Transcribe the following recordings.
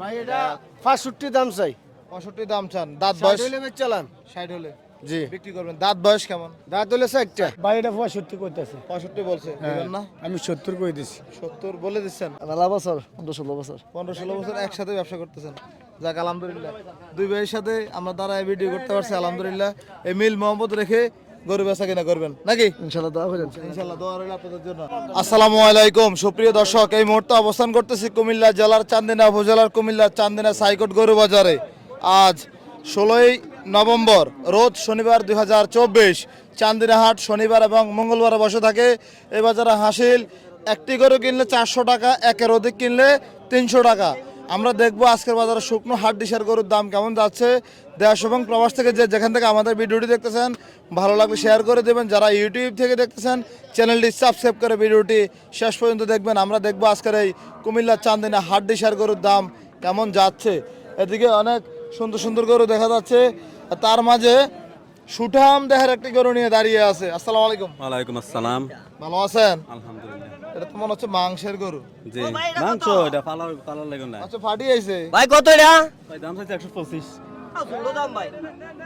ভাই এটা পাঁচষট্টি দাম চাই। পঁয়ষট্টি দাম চান দাঁত বয়স চালান ষাট হলে জি। বিক্রি করবেন। দাঁত বয়স কেমন? দাঁত হলে ভাই এটা পঁয়ষট্টি করতেছে পঁয়ষট্টি বলছে না? আমি সত্তর করে দিচ্ছি সত্তর বলে দিচ্ছেন? মেলা বছর পনেরো ষোলো বছর। পনেরো ষোলো বছর একসাথে ব্যবসা করতেছেন। যাক আলহামদুলিল্লাহ। দুই ভাইয়ের সাথে আমরা দ্বারা ভিডিও করতে পারছি আলহামদুলিল্লাহ। এই মিল মোহাম্মদ রেখে গরু বেচা কিনা করবেন? নাকি? ইনশাল্লাহ দোয়া করেন। ইনশাআল্লাহ দোয়া রইল আপনাদের জন্য। আসসালামু আলাইকুম সুপ্রিয় দর্শক এই মুহূর্তে অবস্থান করতেছি কুমিল্লা জেলার চান্দিনা উপজেলার কুমিল্লা চান্দিনা সাইকোট গরু বাজারে। আজ ষোলোই নভেম্বর রোজ শনিবার দুই হাজার চব্বিশ চান্দিনা হাট শনিবার এবং মঙ্গলবার বসে থাকে। এই বাজারে হাসিল একটি গরু কিনলে চারশো টাকা একের অধিক কিনলে তিনশো টাকা। আমরা দেখব আজকের বাজারে শুকনো হাট ডিসার গরুর দাম কেমন যাচ্ছে দেশ এবং প্রবাস থেকে যে যেখান থেকে আমাদের ভিডিওটি দেখতেছেন ভালো লাগলে শেয়ার করে দেবেন। যারা ইউটিউব থেকে দেখতেছেন চ্যানেলটি সাবস্ক্রাইব করে ভিডিওটি শেষ পর্যন্ত দেখবেন। আমরা দেখব আজকের এই কুমিল্লা চান্দিনা হাট ডিসার গরুর দাম কেমন যাচ্ছে। এদিকে অনেক সুন্দর সুন্দর গরু দেখা যাচ্ছে। আর তার মাঝে সুঠাম দেহের একটি গরু নিয়ে দাঁড়িয়ে আছে। আসসালামু আলাইকুম। ওয়ালাইকুম আসসালাম। ভালো আছেন? আলহামদুলিল্লাহ। এটা তো মনে হচ্ছে মাংসের গরু। জি। মাংস এটা পালার পালার লাগে না। আচ্ছা ফাটি আইছে। ভাই কত এটা? ভাই দাম চাইছে একশো পঁচিশ। দাম ভাই।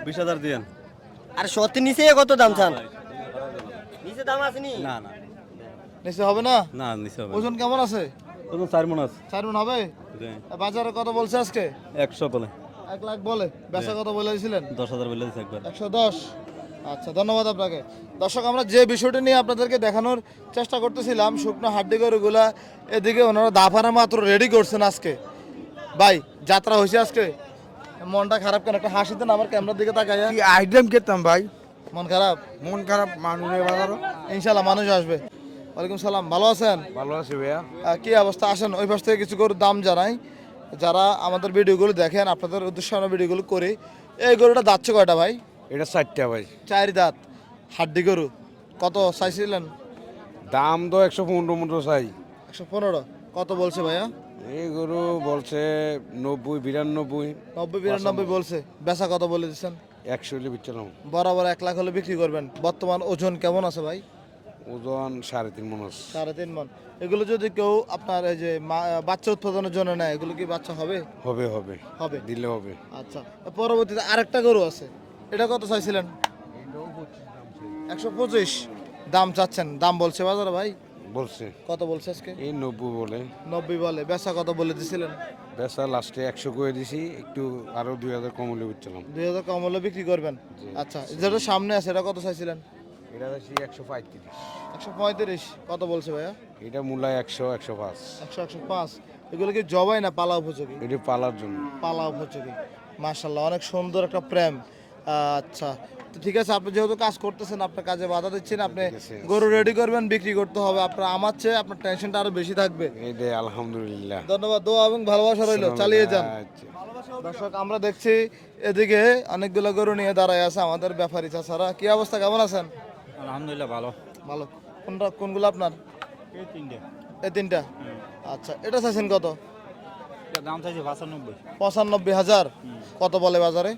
বিশ হাজার দিয়েন আর সত্যি নিচে কত দাম চান? নিচে দাম আসেনি না? না নিচে হবে না? না নিচে হবে ওজন কেমন আছে? ওজন চার মন আছে। চার মন হবে? জি। বাজারে কত বলছে আজকে? একশো বলে। এক লাখ বলে। বেচা কত বলে দিয়েছিলেন দশ হাজার বলে দিচ্ছে একবার। একশো দশ। আচ্ছা ধন্যবাদ আপনাকে। দর্শক আমরা যে বিষয়টি নিয়ে আপনাদেরকে দেখানোর চেষ্টা করতেছিলাম শুকনো হাড্ডি গরুগুলা এদিকে ওনারা দাফানা মাত্র রেডি করছেন আজকে। ভাই যাত্রা হয়েছে আজকে। মনটা খারাপ কেন? একটা হাসি দেন আমার ক্যামেরার দিকে তাকাইয়া। কি আইটেম খেতাম ভাই। মন খারাপ? মন খারাপ মানুষ বাজারও। ইনশাল্লাহ মানুষ আসবে। ওয়ালাইকুম সালাম ভালো আছেন? ভালো আছে ভাইয়া। কি অবস্থা? আসেন ওই পাশ থেকে কিছু গরুর দাম জানাই। যারা আমাদের ভিডিওগুলো দেখেন আপনাদের উদ্দেশ্যে আমরা ভিডিওগুলো করি। এই গরুটা যাচ্ছে কয়টা ভাই? এটা চারটা ভাই। চার দাঁত। হাড্ডি গরু কত চাইছিলেন? দাম তো একশো পনেরো পনেরো চাই। একশো পনেরো। কত বলছে ভাইয়া? এই গরু বলছে নব্বই বিরানব্বই। নব্বই বিরানব্বই বলছে। বেচা কত বলে দিচ্ছেন? একশো হলে বিচ্ছিলাম বরাবর এক লাখ হলে বিক্রি করবেন। বর্তমান ওজন কেমন আছে ভাই? ওজন সাড়ে তিন মন সাড়ে তিন মন। এগুলো যদি কেউ আপনার এই যে বাচ্চা উৎপাদনের জন্য নেয় এগুলো কি বাচ্চা হবে? হবে হবে। হবে। দিলে হবে। আচ্ছা। পরবর্তীতে আরেকটা গরু আছে। এটা কত চাইছিলেন? একশো পঁচিশ। দাম চাচ্ছেন দাম বলছে বাজারে ভাই? বলছে। কত বলছে আজকে? এই নব্বই বলে। নব্বই বলে। বেচা কত বলে দিছিলেন? বেচা লাস্টে একশো করে দিছি একটু আরও দুই হাজার কম হলে বিচ্ছিলাম। দুই হাজার কম হলে বিক্রি করবেন? আচ্ছা যেটা সামনে আছে এটা কত চাইছিলেন? এটা হচ্ছে একশো পঁয়ত্রিশ। একশো পঁয়ত্রিশ। কত বলছে ভাইয়া? এটা মূলায় একশো একশো পাঁচ। একশো একশো পাঁচ। এগুলো কি জবাই না পালা উপযোগী? এটা পালার জন্য। পালা উপযোগী। মার্শাল্লাহ অনেক সুন্দর একটা প্রেম। আচ্ছা তো ঠিক আছে আপনি যেহেতু কাজ করতেছেন আপনার কাজে বাধা দিচ্ছেন আপনি গরু রেডি করবেন বিক্রি করতে হবে আপনার আমার চেয়ে আপনার টেনশনটা আরও বেশি থাকবে। এই আলহামদুলিল্লাহ। ধন্যবাদ দোয়া এবং ভালোবাসা রইল চালিয়ে যান। আচ্ছা। দর্শক আমরা দেখছি এদিকে অনেকগুলো গরু নিয়ে দাঁড়ায় আছে আমাদের ব্যাপারী চাষারা কি অবস্থা কেমন আছেন? আলহামদুলিল্লাহ ভালো। ভালো। কোনটা কোনগুলো আপনার? এই তিনটে। এই তিনটা? আচ্ছা এটা চাইছেন কত? দাম চাইছে পঁচানব্বই। পঁচানব্বই হাজার। কত বলে বাজারে?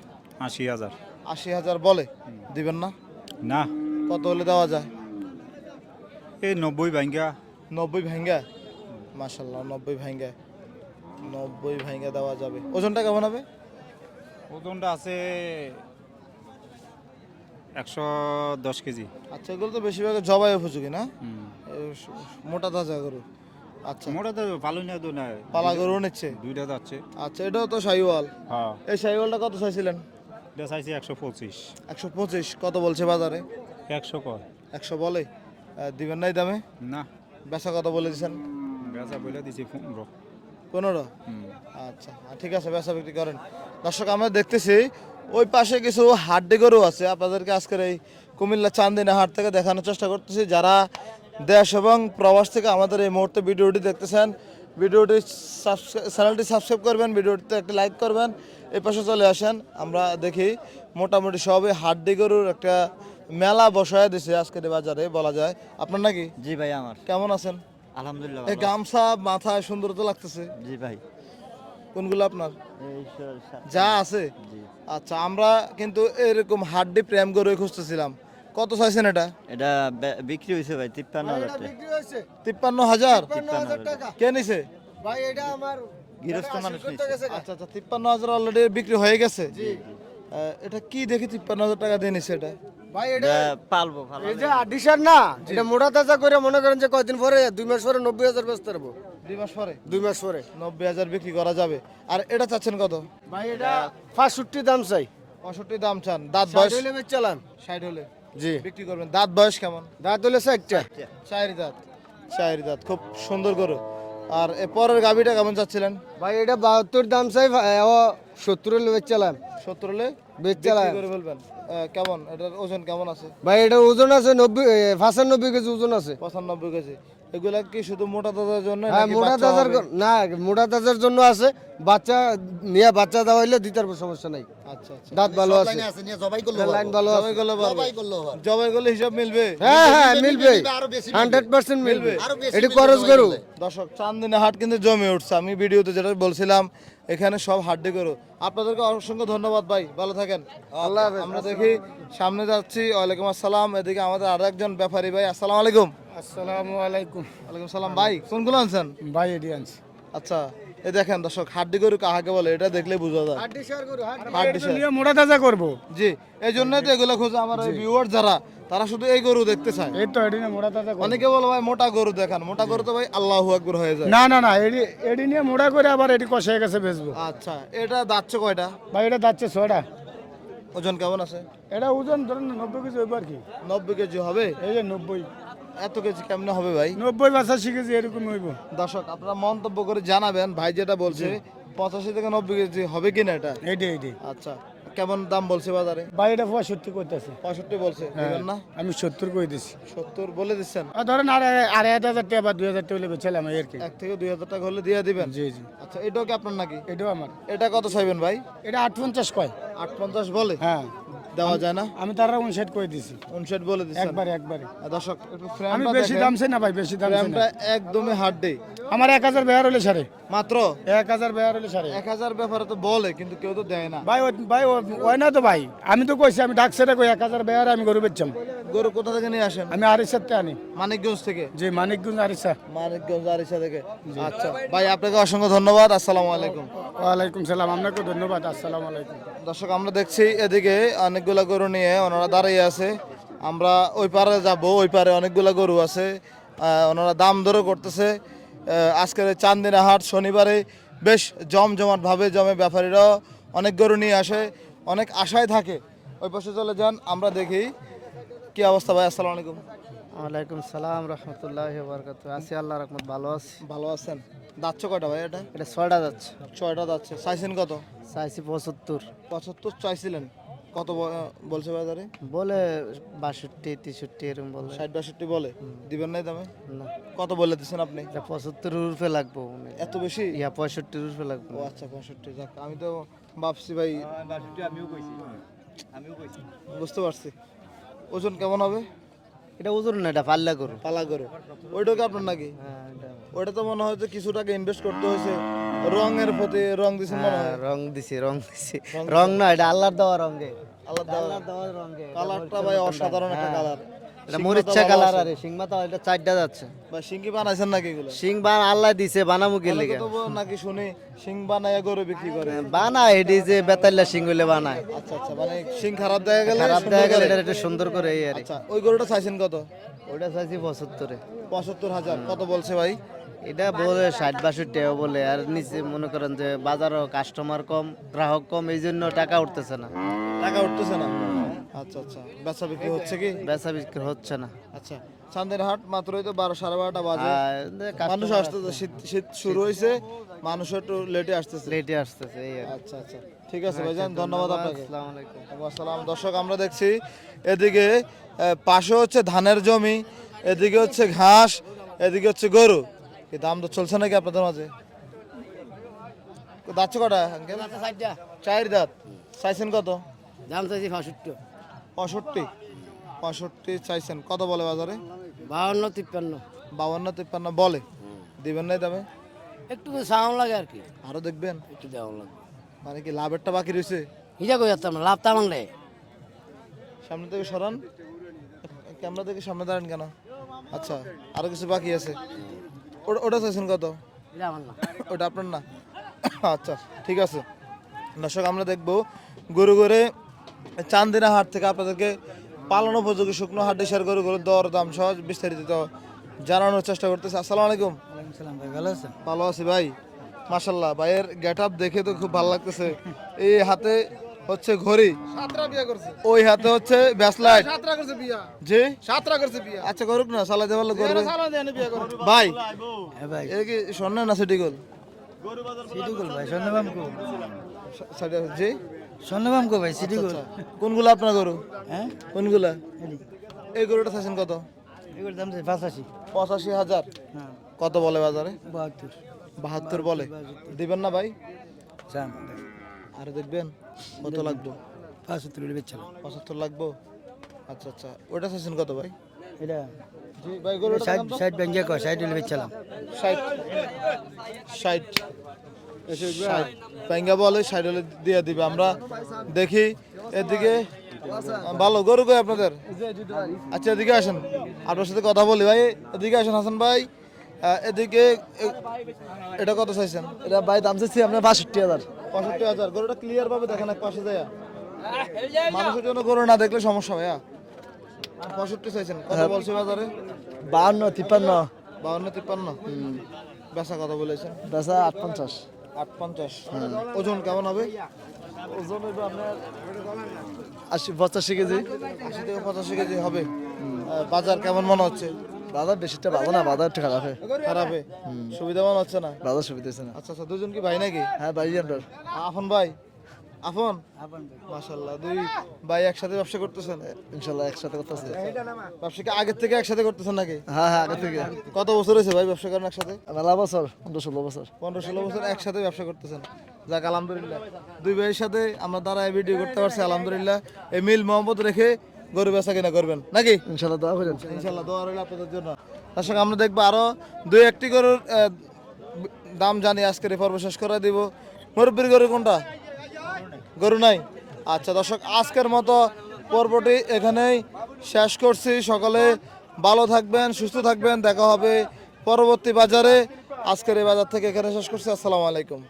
আশি হাজার। আশি হাজার বলে দিবেন না? না। কত হলে দেওয়া যায়? এই নব্বই ব্যাংকা নব্বই ভেঙ্গা? মাসাল্লাহ নব্বই ভেঙ্গা। নব্বই ভেঙ্গা দেওয়া যাবে। ওজনটা কেমন হবে? ওজনটা আছে একশো দশ কেজি। আচ্ছা এগুলো তো বেশিরভাগ জবাই উপযোগী না? মোটা তাজা গরু। আচ্ছা। মোটা তো ভালো না তো না পালা গরু নিচ্ছে? দুইটা যাচ্ছে। আচ্ছা এটাও তো শাহিওয়াল হ্যাঁ। এই শাহিওয়ালটা কত চাইছিলেন? এটা চাইছি একশো পঁচিশ। একশো পঁচিশ কত বলছে বাজারে? একশো কয়? একশো বলে। দিবেন নাই দামে? না। বেচা কত বলে দিচ্ছেন বেচা বলে দিছি পনেরো। পনেরো? আচ্ছা ঠিক আছে বেচা বিক্রি করেন। দর্শক আমরা দেখতেছি ওই পাশে কিছু হাড্ডি গরু আছে। আপনাদেরকে আজকের এই কুমিল্লা চান্দিনা হাট থেকে দেখানোর চেষ্টা করতেছি। যারা দেশ এবং প্রবাস থেকে আমাদের এই মুহূর্তে ভিডিওটি দেখতেছেন ভিডিওটি চ্যানেলটি সাবস্ক্রাইব করবেন ভিডিওটিতে একটা লাইক করবেন এই পাশে চলে আসেন আমরা দেখি মোটামুটি সবই হাড্ডি গরুর একটা মেলা বসায় দিছে আজকের বাজারে বলা যায়। আপনার নাকি? জি ভাই আমার। কেমন আছেন? আলহামদুলিল্লাহ এই গামছা মাথায় সুন্দর তো লাগতেছে। জি ভাই। কোনগুলো আপনার? যা আছে? আচ্ছা আমরা কিন্তু এরকম হাড্ডি প্রেম করে খুঁজতেছিলাম। কত চাইছেন এটা? এটা বিক্রি হয়েছে ভাই তিপ্পান্ন হাজার টাকা। তিপ্পান্ন হাজার? কে নিছে? ভাই এটা আমার গৃহস্থ মানুষ আচ্ছা আচ্ছা তিপ্পান্ন হাজার অলরেডি বিক্রি হয়ে গেছে? এটা কি দেখে তিপ্পান্ন হাজার টাকা দিয়ে নিচ্ছে এটা? ভাই এটা পালবো এই যে আডিশার না এটা মোটা তাজা করে মনে করেন যে কয়দিন পরে দুই মাস পরে নব্বই হাজার বেচতে পারব দুই মাস পরে? দুই মাস পরে। নব্বই হাজার বিক্রি করা যাবে। আর এটা চাচ্ছেন কত? ভাই এটা পাঁচষট্টি দাম চাই। পঁয়ষট্টি দাম চান। দাঁত বয়স? ষাট হলে জি। বিক্রি করবেন। দাঁত বয়স কেমন? দাঁত হলে চারটা। চায়ের দাঁত। চায়ের দাঁত খুব সুন্দর গরু। আর এ পরের গাভিটা কেমন চাচ্ছিলেন? ভাই এটা বাহাত্তর দাম চাই সত্তর হলে বেচালাম সত্তর হলে বেচালাম করে ফেলবেন। কেমন? এটার ওজন কেমন আছে? ভাই এটা ওজন আছে নব্বই পঁচানব্বই কেজি ওজন আছে। পঁচানব্বই কেজি। এগুলা কি শুধু মোটা দাদার জন্য হ্যাঁ মোটা বাচ্চা না মোটা তাজার জন্য আছে। বাচ্চা নিয়ে বাচ্চা দেওয়া হইলে দিতে সমস্যা নাই। দাঁত ভালো আছে। লাইন ভালো। আছে। জবাই করলে জবাই করলে হিসাব মিলবে। হ্যাঁ হ্যাঁ মিলবে হান্ড্রেড পার্সেন্ট মিলবে। এটি খরচ করু দর্শক চান্দিনা হাট কিন্তু জমে উঠছে। আমি ভিডিওতে যেটা বলছিলাম এখানে সব হাড্ডি করো আপনাদেরকে অসংখ্য ধন্যবাদ ভাই। ভালো থাকেন। আল্লাহ আমরা দেখি সামনে যাচ্ছি। ওয়ালাইকুম আসসালাম। এদিকে আমাদের আর একজন ব্যাপারী ভাই। আসসালামু আলাইকুম। আসসালামু আলাইকুম। ওয়ালাইকুম সালাম। ভাই কোনগুলো আনছেন? ভাই এটি আনছি। আচ্ছা। এই দেখেন দর্শক হাড্ডি গরু কাহাকে বলে এটা দেখলে বোঝা যায়। হাড্ডি হাড্ডি সে- তাজা করব। জি এই জন্যই তো এগুলো খোঁজে আমার এই ভিউয়ার যারা তারা শুধু এই গরু দেখতে চায়। এই তো এটি নিয়ে মোটা তাজা অনেকে বলে ভাই মোটা গরু দেখান মোটা গরু তো ভাই আল্লাহু আকবার হয়ে যায়। না না না এটি এটি নিয়ে মোটা করে আবার এটি কষে গেছে বেচবো। আচ্ছা এটা যাচ্ছে কয়টা? ভাই এটা যাচ্ছে ছয়টা। ওজন কেমন আছে? এটা ওজন ধরুন নব্বই কেজি হইব আর কি। নব্বই কেজি হবে? এই যে নব্বই। এত কেজি কেমনে হবে ভাই? নব্বই বাছাশি কেজি এরকম হইব। দর্শক আপনারা মন্তব্য করে জানাবেন। ভাই যেটা বলছে পঁচাশি থেকে নব্বই কেজি হবে কিনা এটা? এইটি এইটি আচ্ছা কেমন দাম বলছে বাজারে? ভাই এটা পঁয়ষট্টি করতেছে পঁয়ষট্টি বলছে দিবেন না? আমি সত্তর করে দিছি। সত্তর বলে দিচ্ছেন? ধরেন আর আড়াই হাজার টাকা বা দুই হাজার টাকা হলে বেচালাম এই কি। এক থেকে দুই হাজার টাকা হলে দিয়ে দিবেন? জি জি। আচ্ছা এটাও কি আপনার নাকি? এটাও আমার। এটা কত চাইবেন ভাই? এটা আট পঞ্চাশ কয়। আট পঞ্চাশ বলে? হ্যাঁ। দেওয়া যায় না? আমি তারা উনষাট করে দিছি। উনষাট বলে দিচ্ছেন। একবারে একবারে। দর্শক আমি বেশি দাম চাই না ভাই বেশি দাম ফ্রেমটা একদমই হার্ড ডে আমার এক হাজার বেহার হলে সারে। মাত্র? এক হাজার বেহার হলে সারে। এক হাজার ব্যাপারে তো বলে কিন্তু কেউ তো দেয় না। ভাই ভাই ওই না তো ভাই। আমি তো কইছি আমি ডাক সেটা কই এক হাজার বেহার আমি গরু বেচছাম। গরু কোথা থেকে নিয়ে আসেন? আমি আড়াইশাতে আনি। মানিকগঞ্জ থেকে? যে মানিকগঞ্জ আড়াইশা মানিকগঞ্জ আরিসা থেকে। আচ্ছা ভাই আপনাকে অসংখ্য ধন্যবাদ। আসসালামু আলাইকুম। ওয়ালাইকুম সালাম। আপনাকে ধন্যবাদ। আসসালামু আলাইকুম। দর্শক, আমরা দেখছি এদিকে অনেকগুলা গরু নিয়ে ওনারা দাঁড়িয়ে আছে। আমরা ওই পারে যাব, ওই পারে অনেকগুলা গরু আছে। ওনারা দাম দরও করতেছে। আজকের চান্দিনা হাট শনিবারে বেশ জমজমাট ভাবে জমে, ব্যাপারীরাও অনেক গরু নিয়ে আসে, অনেক আশায় থাকে। ওই পাশে চলে যান, আমরা দেখি কি অবস্থা ভাই, আসসালামু আলাইকুম। ওয়ালাইকুম সালাম রহমতুল্লাহ বরকাত আছি আল্লাহ রহমত ভালো আছি। ভালো আছেন? যাচ্ছ কয়টা ভাই এটা? এটা ছয়টা যাচ্ছে। ছয়টা যাচ্ছে। চাইছেন কত? চাইছি পঁচাত্তর। পঁচাত্তর চাইছিলেন। কত বলছে বাজারে বলে বাষট্টি তেষট্টি এরকম বলে। ষাট বাষট্টি বলে? দিবেন নাই দামে? না। কত বলে দিচ্ছেন আপনি? পঁচাত্তর রুপে লাগবো এত বেশি? ইয়া পঁয়ষট্টি রুপে লাগবে। ও আচ্ছা পঁয়ষট্টি। যাক আমি তো ভাবছি ভাই। বুঝতে পারছি। ওজন কেমন হবে? এটা ওজন না এটা পাল্লা করু পালা করো ওইটাকে আপনার নাকি? হ্যাঁ ওইটা তো মনে হয় যে কিছু টাকা ইনভেস্ট করতে হয়েছে। রঙের প্রতি রং দিছে মনে হয়। হ্যাঁ, রং দিছি রং দিছি। রং না এটা আল্লাহর দেওয়া রঙে। আল্লাহর দেওয়া রঙে। কালারটা ভাই অসাধারণ একটা কালার। এটা মরিচা কালার আরে সিং মাথা এটা চারটা যাচ্ছে। ভাই সিঙ্গি বানাইছেন নাকি এগুলো? সিং বান আল্লাহ দিছে বানামুখি লেগে। তো নাকি শুনি সিং বানাইয়া গরু বিক্রি করে। বানা এডি যে বেতাল্লা সিং হইলে বানায়। আচ্ছা আচ্ছা মানে খারাপ দেখা গেলে খারাপ সুন্দর দেখা গেলে করে। এটা একটু সুন্দর করে এই আর আচ্ছা ওই গরুটা চাইছেন কত? ওটা চাইছি পঁচাত্তরে। পঁচাত্তর হাজার কত বলছে ভাই? এটা বলে ষাট বাষট্টি বলে আর নিচে মনে করেন যে বাজারও কাস্টমার কম গ্রাহক কম এই জন্য টাকা উঠতেছে না। টাকা উঠতেছে না। আচ্ছা আচ্ছা। বেচা বিক্রি হচ্ছে কি? বেচা বিক্রি হচ্ছে না। আচ্ছা চান্দের হাট মাত্রই তো বারো সাড়ে বারোটা বাজে। মানুষ আসতেছে শীত শীত শুরু হয়েছে মানুষ একটু লেটে আসতেছে। লেটে আসতেছে কি। আচ্ছা আচ্ছা। ঠিক আছে ভাইজান ধন্যবাদ আপনাকে। আসসালামু আলাইকুম। ওয়ালাইকুম আসসালাম দর্শক আমরা দেখছি এদিকে পাশে হচ্ছে ধানের জমি এদিকে হচ্ছে ঘাস এদিকে হচ্ছে গরু। এই দাম তো চলছে নাকি আপনাদের মাঝে? দাচ্ছে কটা চার দাঁত। চাইছেন কত? দাম চাইছি পঁয়ষট্টি। পঁয়ষট্টি। পঁয়ষট্টি চাইছেন। কত বলে বাজারে? বাউন্ন তিপ্পান্ন। বাউন্ন তিপ্পান্ন বলে। দিবেন নাই দামে একটু সাউন্ড লাগে আর কি। আরও দেখবেন। একটু দেওয়া লাগবে মানে কি লাভেরটা বাকি রয়েছে হিজা কই যাচ্তাম লাভ তামাং রে সামনে থেকে সরান। ক্যামেরা থেকে সামনে দাঁড়ান কেন? আচ্ছা আরও কিছু বাকি আছে। ওটা- ওটা চাইছেন কত? আমার ওটা আপনার না? আচ্ছা ঠিক আছে। দর্শক আমরা দেখব গরু গরে চান্দিনা হাট থেকে আপনাদেরকে পালন উপযোগী শুকনো হাট ডিসার গরু গরুর দর দাম সহজ বিস্তারিত জানানোর চেষ্টা করতেছি। আসসালামু আলাইকুম। ভাই ভালো আছেন? ভালো আছি ভাই। মাশাল্লাহ ভাইয়ের গেট আপ দেখে তো খুব ভালো লাগতেছে। এই হাতে হচ্ছে ঘড়ি। ওই হাতে হচ্ছে ব্যাসলাইট। জি? আচ্ছা করুক না সালাতে ভালো করবে। ভাই হ্যাঁ ভাই। এ কি স্বর্ণ না সিটি গোল? ভাই কো জি? স্বর্ণবাম কো ভাই সিটিগুল আচ্ছা, কোনগুলো আপনার গরু? হ্যাঁ? কোনগুলা? এই গরুটা চাইছেন কত? এগুলোর দাম চাই পাঁচাশি। পঁচাশি হাজার? হ্যাঁ। কত বলে বাজারে? বাহাত্তর। বাহাত্তর বলে? দিবেন না ভাই? চান। আর দেখবেন কত লাগবে? পাঁচাত্তর হলে পঁচাত্তর লাগবো? আচ্ছা আচ্ছা। ওটা চাইছেন কত ভাই? এটা? জি ভাই গরুটা ষাট ষাট ব্যাংকে কয় ষাট বেচছিলাম ষাট। ষাট। ষাট ব্যাঙ্গা বলে ষাট হলে দিয়ে দিবে। আমরা দেখি এদিকে ভালো গরু কই আপনাদের? আচ্ছা এদিকে আসেন। আপনার সাথে কথা বলি ভাই। এদিকে আসেন হাসান ভাই। এদিকে এটা কত চাইছেন? এটা ভাই দাম চাইছি আপনার বাষট্টি হাজার। পঁয়ষট্টি হাজার। গরুটা ক্লিয়ার ভাবে দেখেন এক পাশে যায় মানুষের জন্য গরু না দেখলে সমস্যা ভাইয়া। পঁয়ষট্টি চাইছেন। কত বলছে বাজারে? বাহান্ন তিপ্পান্ন। বাউন্ন তিপ্পান্ন। বেচা কত বলেছেন? বেচা আট পঞ্চাশ আট পঞ্চাশ ওজন কেমন হবে? ওজন হইব আপনার আশি পঁচাশি কেজি। আশি থেকে পঁচাশি কেজি হবে। বাজার কেমন মনে হচ্ছে? বাজার বেশিটা ভালো না বাজার একটু খারাপ খারাপ সুবিধা মনে হচ্ছে না? বাজার সুবিধা হচ্ছে না। আচ্ছা আচ্ছা দুজন কি ভাই নাকি? হ্যাঁ ভাই। আপনার আফন ভাই? আফন মাশাল্লাহ দুই ভাই একসাথে ব্যবসা করতেছেন? ইনশাল্লাহ একসাথে করতেছে। ব্যবসা কি আগের থেকে একসাথে করতেছেন নাকি? হ্যাঁ হ্যাঁ আগে থেকে। কত বছর হয়েছে ভাই ব্যবসা করেন একসাথে? মেলা বছর পনেরো ষোলো বছর। পনেরো ষোলো বছর একসাথে ব্যবসা করতেছেন। যাক আলহামদুলিল্লাহ। দুই ভাইয়ের সাথে আমরা দ্বারা ভিডিও করতে পারছি আলহামদুলিল্লাহ। এই মিল মোহাম্মদ রেখে গরু বেচা কিনা করবেন নাকি? ইনশাল্লাহ দোয়া করেন। ইনশাল্লাহ দোয়া রইল আপনাদের জন্য। তার সঙ্গে আমরা দেখব আরও দুই একটি গরুর আহ, দাম জানি আজকের এই পর্ব শেষ করে দিব। মুরব্বীর গরু কোনটা? গরু নাই? আচ্ছা দর্শক, আজকের মতো পর্বটি এখানেই শেষ করছি। সকলে ভালো থাকবেন, সুস্থ থাকবেন। দেখা হবে পরবর্তী বাজারে। আজকের এই বাজার থেকে এখানে শেষ করছি। আসসালামু আলাইকুম।